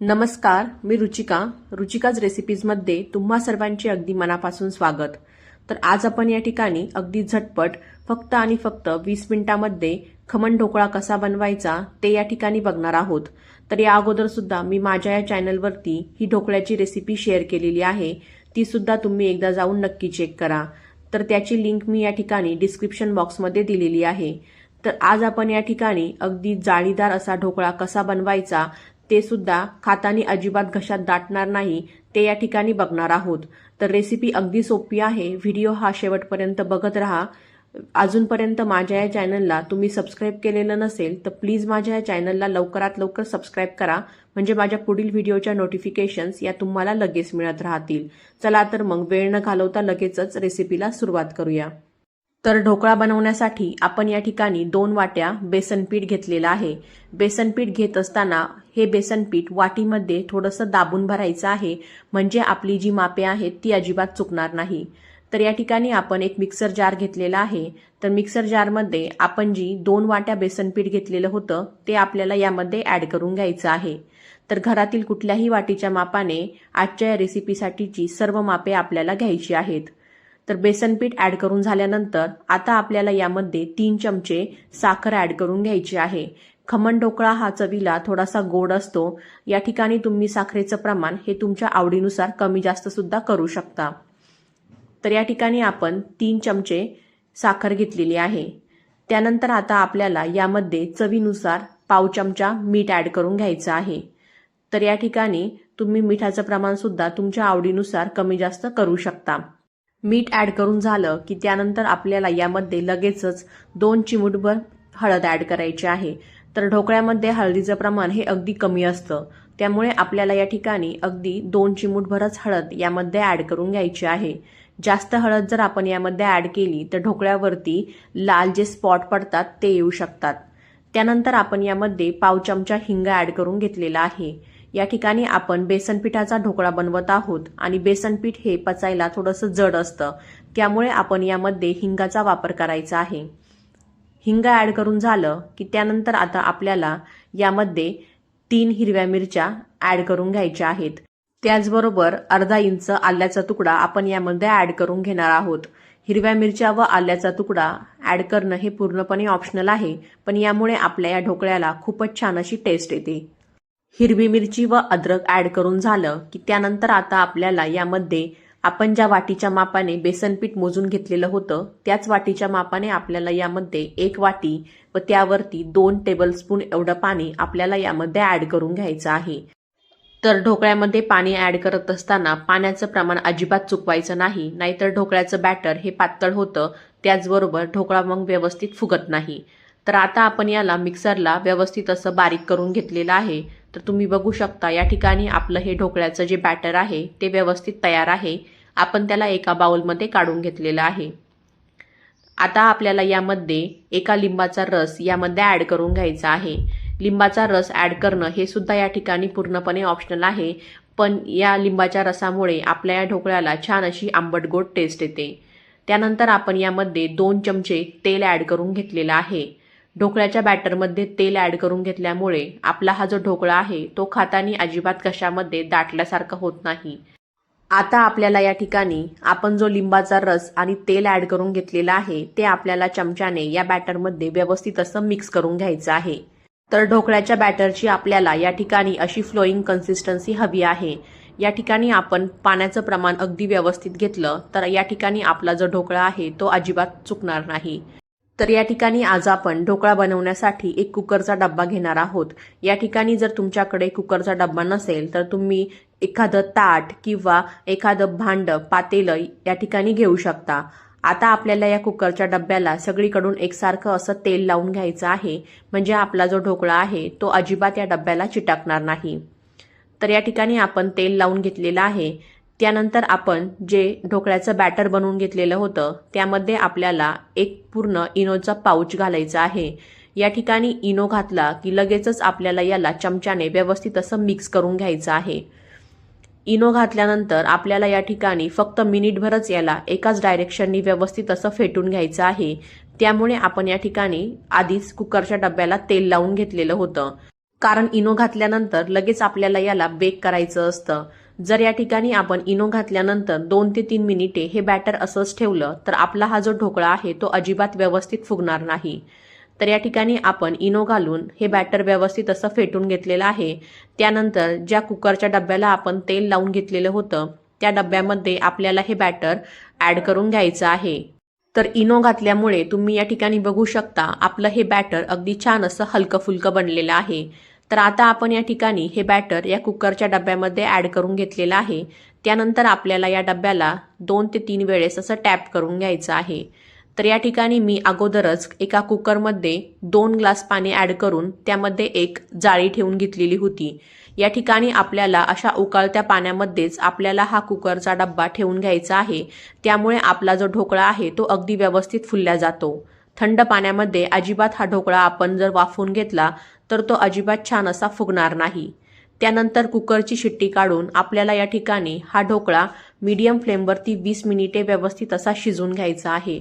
नमस्कार मी रुचिका. रुचिकाज रेसिपीजमध्ये तुम्हा सर्वांचे अगदी मनापासून स्वागत. तर आज आपण या ठिकाणी अगदी झटपट फक्त आणि फक्त वीस मिनिटामध्ये खमण ढोकळा कसा बनवायचा ते या ठिकाणी बघणार आहोत. तर या अगोदर सुद्धा मी माझ्या या चॅनलवरती ही ढोकळ्याची रेसिपी शेअर केलेली आहे. ती सुद्धा तुम्ही एकदा जाऊन नक्की चेक करा. तर त्याची लिंक मी या ठिकाणी डिस्क्रिप्शन बॉक्समध्ये दिलेली आहे. तर आज आपण या ठिकाणी अगदी जाळीदार असा ढोकळा कसा बनवायचा ते सुद्धा खातानी अजिबात घशात दाटणार नाही ते या ठिकाणी बघणार आहोत. तर रेसिपी अगदी सोपी आहे. व्हिडिओ हा शेवटपर्यंत बघत राहा. अजूनपर्यंत माझ्या या चॅनलला तुम्ही सबस्क्राईब केलेलं नसेल तर प्लीज माझ्या या चॅनलला लवकरात लवकर सबस्क्राईब करा. म्हणजे माझ्या पुढील व्हिडिओच्या नोटिफिकेशन्स या तुम्हाला लगेच मिळत राहतील. चला तर मग वेळ न घालवता लगेचच रेसिपीला सुरुवात करूया. तर ढोकळा बनवण्यासाठी आपण या ठिकाणी दोन वाट्या बेसन पीठ घेतलेलं आहे. बेसन पीठ घेत असताना हे बेसन पीठ वाटीमध्ये थोडंसं दाबून भरायचं आहे. म्हणजे आपली जी मापे आहेत ती अजिबात चुकणार नाही. तर या ठिकाणी आपण एक मिक्सर जार घेतलेला आहे. तर मिक्सर जारमध्ये आपण जी दोन वाट्या बेसन पीठ घेतलेलं होतं ते आपल्याला यामध्ये ॲड करून घ्यायचं आहे. तर घरातील कुठल्याही वाटीच्या मापाने आजच्या या रेसिपीसाठीची सर्व मापे आपल्याला घ्यायची आहेत. तर बेसन पीठ ॲड करून झाल्यानंतर आता आपल्याला यामध्ये तीन चमचे साखर ॲड करून घ्यायची आहे. खमण ढोकळा हा चवीला थोडासा गोड असतो. या ठिकाणी तुम्ही साखरेचं प्रमाण हे तुमच्या आवडीनुसार कमी जास्त सुद्धा करू शकता. तर या ठिकाणी आपण तीन चमचे साखर घेतलेली आहे. त्यानंतर आता आपल्याला यामध्ये चवीनुसार पाव चमचा मीठ ॲड करून घ्यायचं आहे. तर या ठिकाणी तुम्ही मिठाचं प्रमाणसुद्धा तुमच्या आवडीनुसार कमी जास्त करू शकता. मीठ ॲड करून झालं की त्यानंतर आपल्याला यामध्ये लगेचच दोन चिमूटभर हळद ॲड करायची आहे. तर ढोकळ्यामध्ये हळदीचं प्रमाण हे अगदी कमी असतं. त्यामुळे आपल्याला या ठिकाणी अगदी दोन चिमूटभरच हळद यामध्ये ॲड करून घ्यायची आहे. जास्त हळद जर आपण यामध्ये ॲड केली तर ढोकळ्यावरती लाल जे स्पॉट पडतात ते येऊ शकतात. त्यानंतर आपण यामध्ये पाव चमचा हिंग ॲड करून घेतलेला आहे. या ठिकाणी आपण बेसन पिठाचा ढोकळा बनवत आहोत आणि बेसनपीठ हे पचायला थोडंसं जड असतं. त्यामुळे आपण यामध्ये हिंगाचा वापर करायचा आहे. हिंग ॲड करून झालं की त्यानंतर आता आपल्याला यामध्ये तीन हिरव्या मिरच्या ॲड करून घ्यायच्या आहेत. त्याचबरोबर अर्धा इंच आल्याचा तुकडा आपण यामध्ये ॲड करून घेणार आहोत. हिरव्या मिरच्या व आल्याचा तुकडा ॲड करणं हे पूर्णपणे ऑप्शनल आहे पण यामुळे आपल्या या ढोकळ्याला खूपच छान अशी टेस्ट येते. हिरवी मिरची व अद्रक ॲड करून झालं की त्यानंतर आता आपल्याला यामध्ये आपण ज्या वाटीच्या मापाने बेसन पीठ मोजून घेतलेलं होतं त्याच वाटीच्या मापाने आपल्याला यामध्ये एक वाटी व त्यावरती दोन टेबलस्पून एवढं पाणी आपल्याला यामध्ये ॲड करून घ्यायचं आहे. तर ढोकळ्यामध्ये पाणी ॲड करत असताना पाण्याचं प्रमाण अजिबात चुकवायचं नाही नाहीतर ढोकळ्याचं बॅटर हे पातळ होतं त्याचबरोबर ढोकळा मग व्यवस्थित फुगत नाही. तर आता आपण याला मिक्सरला व्यवस्थित असं बारीक करून घेतलेलं आहे. तर तुम्ही बघू शकता या ठिकाणी आपलं हे ढोकळ्याचं जे बॅटर आहे ते व्यवस्थित तयार आहे. आपण त्याला एका बाउलमध्ये काढून घेतलेलं आहे. आता आपल्याला यामध्ये एका लिंबाचा रस यामध्ये ॲड करून घ्यायचा आहे. लिंबाचा रस ॲड करणं हे सुद्धा या ठिकाणी पूर्णपणे ऑप्शनल आहे पण या लिंबाच्या रसामुळे आपल्या या ढोकळ्याला छान अशी आंबट गोड टेस्ट येते. त्यानंतर आपण यामध्ये दोन चमचे तेल ॲड करून घेतलेलं आहे. ढोकळ्याच्या बॅटरमध्ये तेल ॲड करून घेतल्यामुळे आपला हा जो ढोकळा आहे तो खातानी अजिबात कशामध्ये दाटल्यासारखा होत नाही. आता आपल्याला या ठिकाणी आपण जो लिंबाचा रस आणि तेल ॲड करून घेतलेला आहे ते आपल्याला चमच्याने या बॅटरमध्ये व्यवस्थित असं मिक्स करून घ्यायचं आहे. तर ढोकळ्याच्या बॅटरची आपल्याला या ठिकाणी अशी फ्लोईंग कन्सिस्टन्सी हवी आहे. या ठिकाणी आपण पाण्याचं प्रमाण अगदी व्यवस्थित घेतलं तर या ठिकाणी आपला जो ढोकळा आहे तो अजिबात चुकणार नाही. तर या ठिकाणी आज आपण ढोकळा बनवण्यासाठी एक कुकरचा डब्बा घेणार आहोत. या ठिकाणी जर तुमच्याकडे कुकरचा डब्बा नसेल तर तुम्ही एखादं ताट किंवा एखादं भांड पातेलं या ठिकाणी घेऊ शकता. आता आपल्याला या कुकरच्या डब्याला सगळीकडून एकसारखं असं तेल लावून घ्यायचं आहे. म्हणजे आपला जो ढोकळा आहे तो अजिबात या डब्याला चिटकणार नाही. तर या ठिकाणी आपण तेल लावून घेतलेलं आहे. त्यानंतर आपण जे ढोकळ्याचं बॅटर बनवून घेतलेलं होतं त्यामध्ये आपल्याला एक पूर्ण इनोचा पाऊच घालायचा आहे. या ठिकाणी इनो घातला की लगेचच आपल्याला याला चमच्याने व्यवस्थित असं मिक्स करून घ्यायचं आहे. इनो घातल्यानंतर आपल्याला या ठिकाणी फक्त मिनिटभरच याला एकाच डायरेक्शननी व्यवस्थित असं फेटून घ्यायचं आहे. त्यामुळे आपण या ठिकाणी आधीच कुकरच्या डब्याला तेल लावून घेतलेलं होतं. कारण इनो घातल्यानंतर लगेच आपल्याला याला बेक करायचं असतं. जर या ठिकाणी आपण इनो घातल्यानंतर दोन ते तीन मिनिटे हे बॅटर असंच ठेवलं तर आपला हा जो ढोकळा आहे तो अजिबात व्यवस्थित फुगणार नाही. तर या ठिकाणी आपण इनो घालून हे बॅटर व्यवस्थित असं फेटून घेतलेलं आहे. त्यानंतर ज्या कुकरच्या डब्याला आपण तेल लावून घेतलेलं होतं त्या डब्यामध्ये आपल्याला हे बॅटर ॲड करून घ्यायचं आहे. तर इनो घातल्यामुळे तुम्ही या ठिकाणी बघू शकता आपलं हे बॅटर अगदी छान असं हलकं फुलकं बनलेलं आहे. तर आता आपण या ठिकाणी हे बॅटर या कुकरच्या डब्यामध्ये ॲड करून घेतलेलं आहे. त्यानंतर आपल्याला या डब्याला दोन ते तीन वेळेस असं टॅप करून घ्यायचं आहे. तर या ठिकाणी मी अगोदरच एका कुकरमध्ये दोन ग्लास पाणी ॲड करून त्यामध्ये एक जाळी ठेवून घेतलेली होती. या ठिकाणी आपल्याला अशा उकाळत्या पाण्यामध्येच आपल्याला हा कुकरचा डब्बा ठेवून घ्यायचा आहे. त्यामुळे आपला जो ढोकळा आहे तो अगदी व्यवस्थित फुलल्या जातो. थंड पाण्यामध्ये अजिबात हा ढोकळा आपण जर वाफवून घेतला तर तो अजिबात छान असा फुगणार नाही. त्यानंतर कुकरची शिट्टी काढून आपल्याला या ठिकाणी हा ढोकळा मीडियम फ्लेमवरती वीस मिनिटे व्यवस्थित असा शिजून घ्यायचा आहे.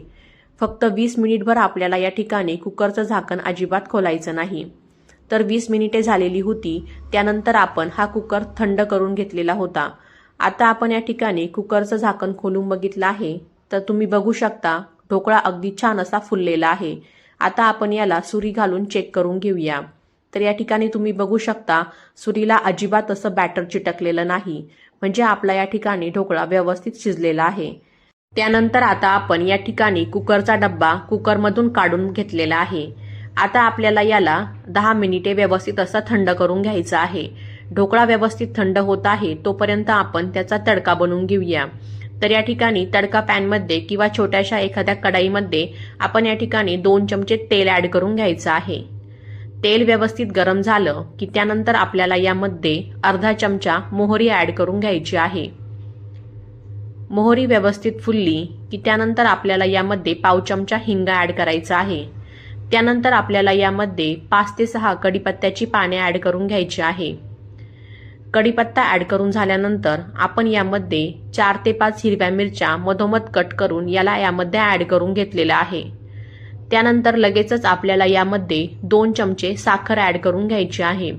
फक्त वीस मिनिटभर आपल्याला या ठिकाणी कुकरचं झाकण अजिबात खोलायचं नाही. तर वीस मिनिटे झालेली होती त्यानंतर आपण हा कुकर थंड करून घेतलेला होता. आता आपण या ठिकाणी कुकरचं झाकण खोलून बघितलं आहे तर तुम्ही बघू शकता ढोकळा अगदी छान असा फुललेला आहे. आता आपण याला सुरी घालून चेक करून घेऊया. तर या ठिकाणी तुम्ही बघू शकता सुरीला अजिबात असं बॅटर चिटकलेलं नाही. म्हणजे आपला या ठिकाणी ढोकळा व्यवस्थित शिजलेला आहे. त्यानंतर आता आपण या ठिकाणी कुकरचा डब्बा कुकरमधून काढून घेतलेला आहे. आता आपल्याला याला दहा मिनिटे व्यवस्थित असा थंड करून घ्यायचा आहे. ढोकळा व्यवस्थित थंड होत आहे तोपर्यंत आपण त्याचा तडका बनवून घेऊया. तर या ठिकाणी तडका पॅनमध्ये किंवा छोट्याशा एखाद्या कढाईमध्ये आपण या ठिकाणी दोन चमचे तेल ॲड करून घ्यायचं आहे. तेल व्यवस्थित गरम झालं की त्यानंतर आपल्याला यामध्ये अर्धा चमचा मोहरी ॲड करून घ्यायची आहे. मोहरी व्यवस्थित फुलली की त्यानंतर आपल्याला यामध्ये पाव चमचा हिंग ॲड करायचा आहे. त्यानंतर आपल्याला यामध्ये पाच ते सहा कढीपत्त्याची पाने ॲड करून घ्यायची आहे. कढीपत्ता ॲड करून झाल्यानंतर आपण यामध्ये चार ते पाच हिरव्या मिरच्या मधोमध कट करून याला यामध्ये ॲड करून घेतलेलं आहे. त्यानंतर लगेचच आपल्याला यामध्ये दोन चमचे साखर ॲड करून घ्यायची आहे.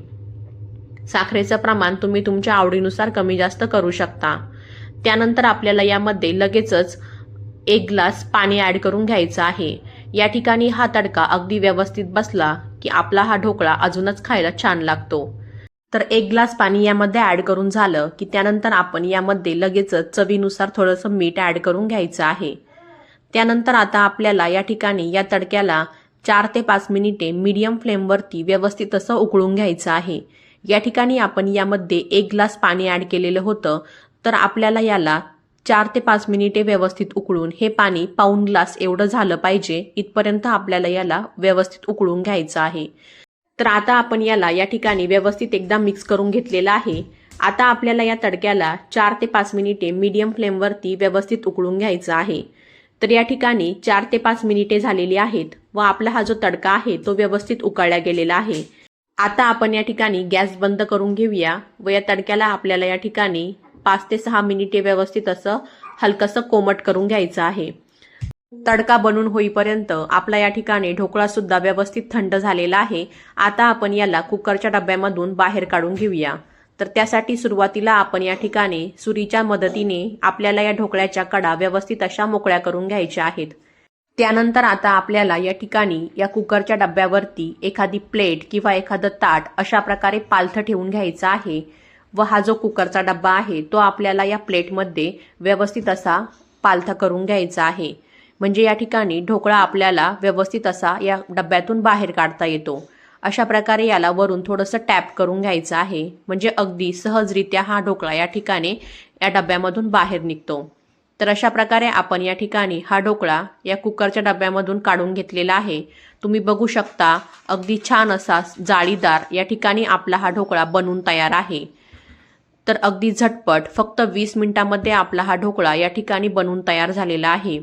साखरेचं प्रमाण तुम्ही तुमच्या आवडीनुसार कमी जास्त करू शकता. त्यानंतर आपल्याला यामध्ये लगेचच एक ग्लास पाणी ॲड करून घ्यायचं आहे. या ठिकाणी हा तडका अगदी व्यवस्थित बसला की आपला हा ढोकळा अजूनच खायला छान लागतो. तर एक ग्लास पाणी यामध्ये ॲड करून झालं की त्यानंतर आपण यामध्ये लगेचच चवीनुसार थोडंसं मीठ ॲड करून घ्यायचं आहे. त्यानंतर आता आपल्याला या ठिकाणी या तडक्याला चार ते पाच मिनिटे मीडियम फ्लेमवरती व्यवस्थित असं उकळून घ्यायचं आहे. या ठिकाणी आपण यामध्ये एक ग्लास पाणी ॲड केलेलं होतं. तर आपल्याला याला चार ते पाच मिनिटे व्यवस्थित उकळून हे पाणी पाऊन ग्लास एवढं झालं पाहिजे इथपर्यंत आपल्याला याला व्यवस्थित उकळून घ्यायचं आहे. तर आता आपण याला या ठिकाणी व्यवस्थित एकदा मिक्स करून घेतलेलं आहे. आता आपल्याला या तडक्याला चार ते पाच मिनिटे मीडियम फ्लेमवरती व्यवस्थित उकळून घ्यायचं आहे. तर या ठिकाणी चार ते पाच मिनिटे झालेली आहेत व आपला हा जो तडका आहे तो व्यवस्थित उकळला गेलेला आहे. आता आपण या ठिकाणी गॅस बंद करून घेऊया व या तडक्याला आपल्याला या ठिकाणी पाच ते सहा मिनिटे व्यवस्थित असं हलकंसं कोमट करून घ्यायचं आहे. तडका बनून होईपर्यंत आपला या ठिकाणी ढोकळा सुद्धा व्यवस्थित थंड झालेला आहे. आता आपण याला कुकरच्या डब्यामधून बाहेर काढून घेऊया. तर त्यासाठी सुरुवातीला आपण या ठिकाणी सुरीच्या मदतीने आपल्याला या ढोकळ्याच्या कडा व्यवस्थित अशा मोकळ्या करून घ्यायच्या आहेत. त्यानंतर आता आपल्याला या ठिकाणी या कुकरच्या डब्यावरती एखादी प्लेट किंवा एखादं ताट अशा प्रकारे पालथं ठेवून घ्यायचं आहे व हा जो कुकरचा डब्बा आहे तो आपल्याला या प्लेटमध्ये व्यवस्थित असा पालथा करून घ्यायचा आहे. म्हणजे या ठिकाणी ढोकळा आपल्याला व्यवस्थित असा या डब्यातून बाहेर काढता येतो. अशा प्रकारे याला वरून थोडंसं टॅप करून घ्यायचं आहे. म्हणजे अगदी सहजरित्या हा ढोकळा या ठिकाणी या डब्यामधून बाहेर निघतो. तर अशा प्रकारे आपण या ठिकाणी हा ढोकळा या कुकरच्या डब्यामधून काढून घेतलेला आहे. तुम्ही बघू शकता अगदी छान असा जाळीदार या ठिकाणी आपला हा ढोकळा बनून तयार आहे. तर अगदी झटपट फक्त वीस मिनिटामध्ये आपला हा ढोकळा या ठिकाणी बनून तयार झालेला आहे.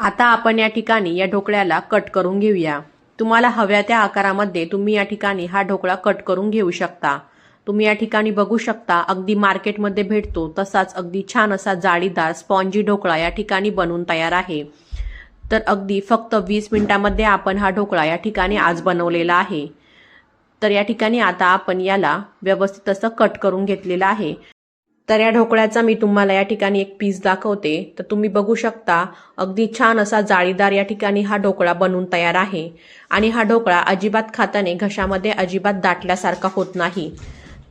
आता आपण या ठिकाणी या ढोकळ्याला कट करून घेऊया. तुम्हाला हव्या त्या आकारामध्ये तुम्ही या ठिकाणी हा ढोकळा कट करून घेऊ शकता. तुम्ही या ठिकाणी बघू शकता अगदी मार्केटमध्ये भेटतो तसाच अगदी छान असा जाळीदार स्पॉन्जी ढोकळा या ठिकाणी बनवून तयार आहे. तर अगदी फक्त वीस मिनिटामध्ये आपण हा ढोकळा या ठिकाणी आज बनवलेला आहे. तर या ठिकाणी आता आपण याला व्यवस्थित असं कट करून घेतलेलं आहे. तर या ढोकळ्याचा मी तुम्हाला या ठिकाणी एक पीस दाखवते. तर तुम्ही बघू शकता अगदी छान असा जाळीदार या ठिकाणी हा ढोकळा बनून तयार आहे. आणि हा ढोकळा अजिबात खाताने घशामध्ये अजिबात दाटल्यासारखा होत नाही.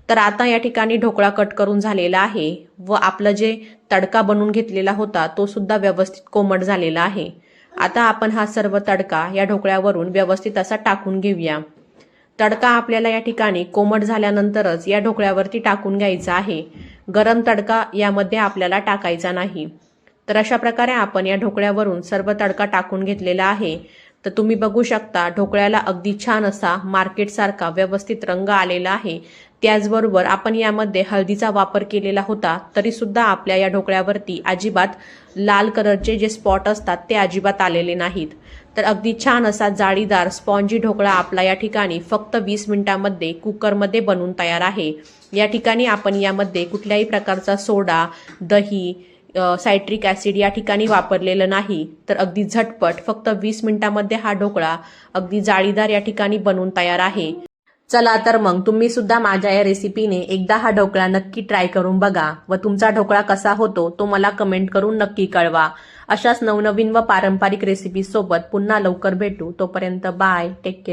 तर आता या ठिकाणी ढोकळा कट करून झालेला आहे व आपलं जे तडका बनवून घेतलेला होता तो सुद्धा व्यवस्थित कोमट झालेला आहे. आता आपण हा सर्व तडका या ढोकळ्यावरून व्यवस्थित असा टाकून घेऊया. तडका आपल्याला या ठिकाणी कोमट झाल्यानंतरच या ढोकळ्यावरती टाकून घ्यायचा आहे. गरम तडका यामध्ये आपल्याला टाकायचा नाही. तर अशा प्रकारे आपण या ढोकळ्यावरून सर्व तडका टाकून घेतलेला आहे. तर तुम्ही बघू शकता ढोकळ्याला अगदी छान असा मार्केटसारखा व्यवस्थित रंग आलेला आहे. त्याचबरोबर आपण यामध्ये हळदीचा वापर केलेला होता तरीसुद्धा आपल्या या ढोकळ्यावरती अजिबात लाल कलरचे जे स्पॉट असतात ते अजिबात आलेले नाहीत. तर अगदी छान असा जाळीदार स्पॉन्जी ढोकळा आपला या ठिकाणी फक्त वीस मिनिटांमध्ये कुकरमध्ये बनून तयार आहे. या ठिकाणी आपण यामध्ये कुठल्याही प्रकारचा सोडा दही सायट्रिक ॲसिड या ठिकाणी वापरलेलं नाही. तर अगदी झटपट फक्त वीस मिनिटांमध्ये हा ढोकळा अगदी जाळीदार या ठिकाणी बनून तयार आहे. चला तर मग तुम्ही सुद्धा माझ्या या रेसिपीने एकदा हा ढोकळा नक्की ट्राय करून बघा व तुमचा ढोकळा कसा होतो तो मला कमेंट करून नक्की कळवा. अशाच नवनवीन व पारंपरिक रेसिपी सोबत पुन्हा लवकर भेटू. तोपर्यंत बाय टेक केअर